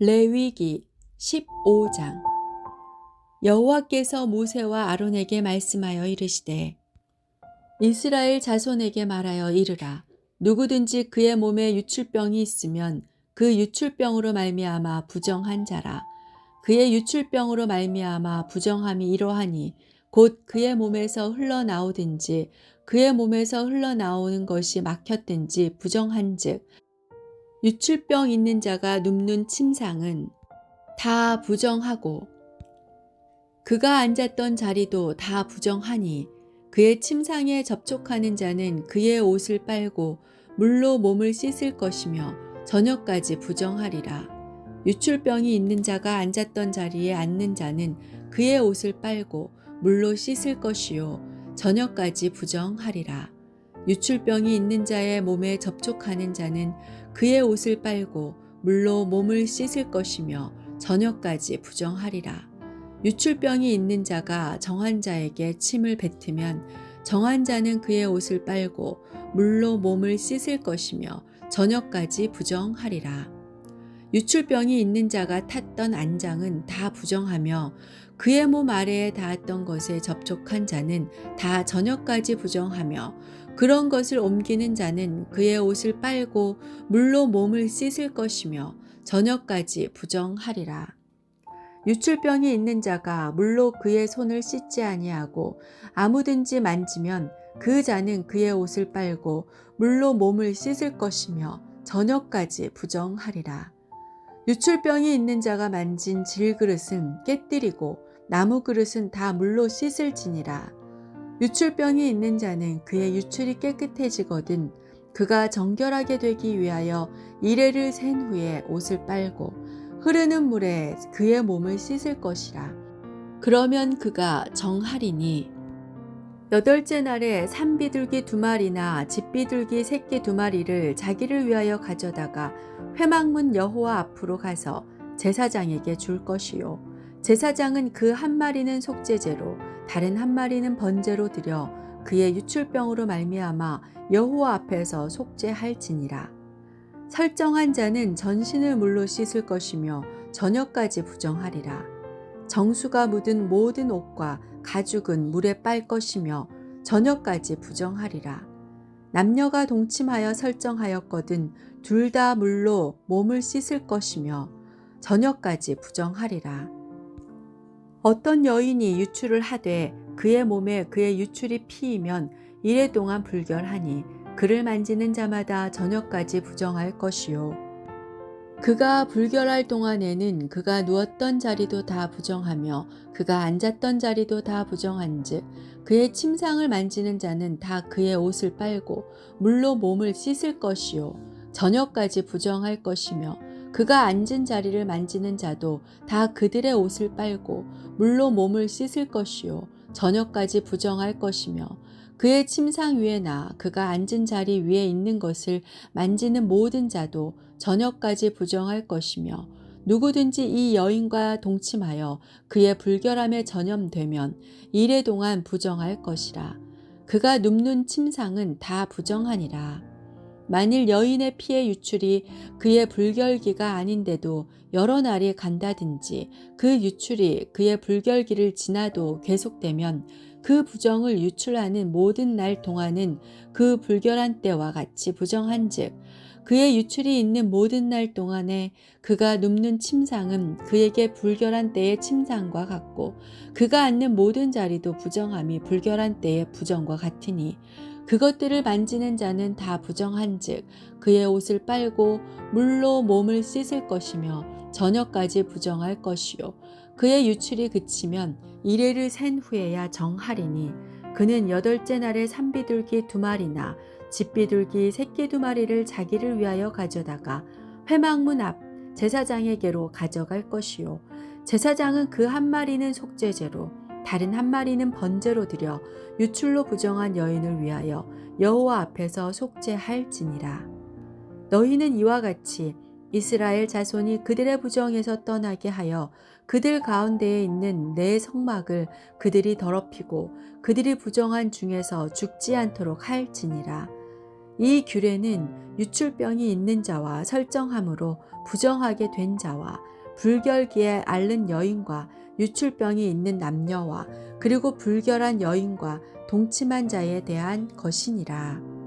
레위기 15장. 여호와께서 모세와 아론에게 말씀하여 이르시되 이스라엘 자손에게 말하여 이르라. 누구든지 그의 몸에 유출병이 있으면 그 유출병으로 말미암아 부정한 자라. 그의 유출병으로 말미암아 부정함이 이러하니 곧 그의 몸에서 흘러나오든지 그의 몸에서 흘러나오는 것이 막혔든지 부정한즉 유출병 있는 자가 눕는 침상은 다 부정하고 그가 앉았던 자리도 다 부정하니 그의 침상에 접촉하는 자는 그의 옷을 빨고 물로 몸을 씻을 것이며 저녁까지 부정하리라. 유출병이 있는 자가 앉았던 자리에 앉는 자는 그의 옷을 빨고 물로 씻을 것이요 저녁까지 부정하리라. 유출병이 있는 자의 몸에 접촉하는 자는 그의 옷을 빨고 물로 몸을 씻을 것이며 저녁까지 부정하리라. 유출병이 있는 자가 정한 자에게 침을 뱉으면 정한 자는 그의 옷을 빨고 물로 몸을 씻을 것이며 저녁까지 부정하리라. 유출병이 있는 자가 탔던 안장은 다 부정하며 그의 몸 아래에 닿았던 것에 접촉한 자는 다 저녁까지 부정하며 그런 것을 옮기는 자는 그의 옷을 빨고 물로 몸을 씻을 것이며 저녁까지 부정하리라. 유출병이 있는 자가 물로 그의 손을 씻지 아니하고 아무든지 만지면 그 자는 그의 옷을 빨고 물로 몸을 씻을 것이며 저녁까지 부정하리라. 유출병이 있는 자가 만진 질그릇은 깨뜨리고 나무 그릇은 다 물로 씻을지니라. 유출병이 있는 자는 그의 유출이 깨끗해지거든 그가 정결하게 되기 위하여 이래를 센 후에 옷을 빨고 흐르는 물에 그의 몸을 씻을 것이라. 그러면 그가 정하리니 여덟째 날에 산비둘기 두 마리나 집비둘기 새끼 두 마리를 자기를 위하여 가져다가 회막문 여호와 앞으로 가서 제사장에게 줄 것이요. 제사장은 그 한 마리는 속죄제로 다른 한 마리는 번제로 드려 그의 유출병으로 말미암아 여호와 앞에서 속죄할지니라. 설정한 자는 전신을 물로 씻을 것이며 저녁까지 부정하리라. 정수가 묻은 모든 옷과 가죽은 물에 빨 것이며 저녁까지 부정하리라. 남녀가 동침하여 설정하였거든 둘 다 물로 몸을 씻을 것이며 저녁까지 부정하리라. 어떤 여인이 유출을 하되 그의 몸에 그의 유출이 피이면 이래 동안 불결하니 그를 만지는 자마다 저녁까지 부정할 것이요. 그가 불결할 동안에는 그가 누웠던 자리도 다 부정하며 그가 앉았던 자리도 다 부정한즉 그의 침상을 만지는 자는 다 그의 옷을 빨고 물로 몸을 씻을 것이요 저녁까지 부정할 것이며 그가 앉은 자리를 만지는 자도 다 그들의 옷을 빨고 물로 몸을 씻을 것이요 저녁까지 부정할 것이며 그의 침상 위에나 그가 앉은 자리 위에 있는 것을 만지는 모든 자도 저녁까지 부정할 것이며 누구든지 이 여인과 동침하여 그의 불결함에 전염되면 이래 동안 부정할 것이라. 그가 눕는 침상은 다 부정하니라. 만일 여인의 피의 유출이 그의 불결기가 아닌데도 여러 날이 간다든지 그 유출이 그의 불결기를 지나도 계속되면 그 부정을 유출하는 모든 날 동안은 그 불결한 때와 같이 부정한즉 그의 유출이 있는 모든 날 동안에 그가 눕는 침상은 그에게 불결한 때의 침상과 같고 그가 앉는 모든 자리도 부정함이 불결한 때의 부정과 같으니 그것들을 만지는 자는 다 부정한즉 그의 옷을 빨고 물로 몸을 씻을 것이며 저녁까지 부정할 것이요 그의 유출이 그치면 이래를 센 후에야 정하리니 그는 여덟째 날에 산비둘기 두 마리나 집비둘기 새끼 두 마리를 자기를 위하여 가져다가 회막문 앞 제사장에게로 가져갈 것이요 제사장은 그 한 마리는 속죄제로 다른 한 마리는 번제로 드려 유출로 부정한 여인을 위하여 여호와 앞에서 속죄할지니라. 너희는 이와 같이 이스라엘 자손이 그들의 부정에서 떠나게 하여 그들 가운데에 있는 내 성막을 그들이 더럽히고 그들이 부정한 중에서 죽지 않도록 할지니라. 이 규례는 유출병이 있는 자와 설정함으로 부정하게 된 자와 불결기에 앓는 여인과 유출병이 있는 남녀와 그리고 불결한 여인과 동침한 자에 대한 것이니라.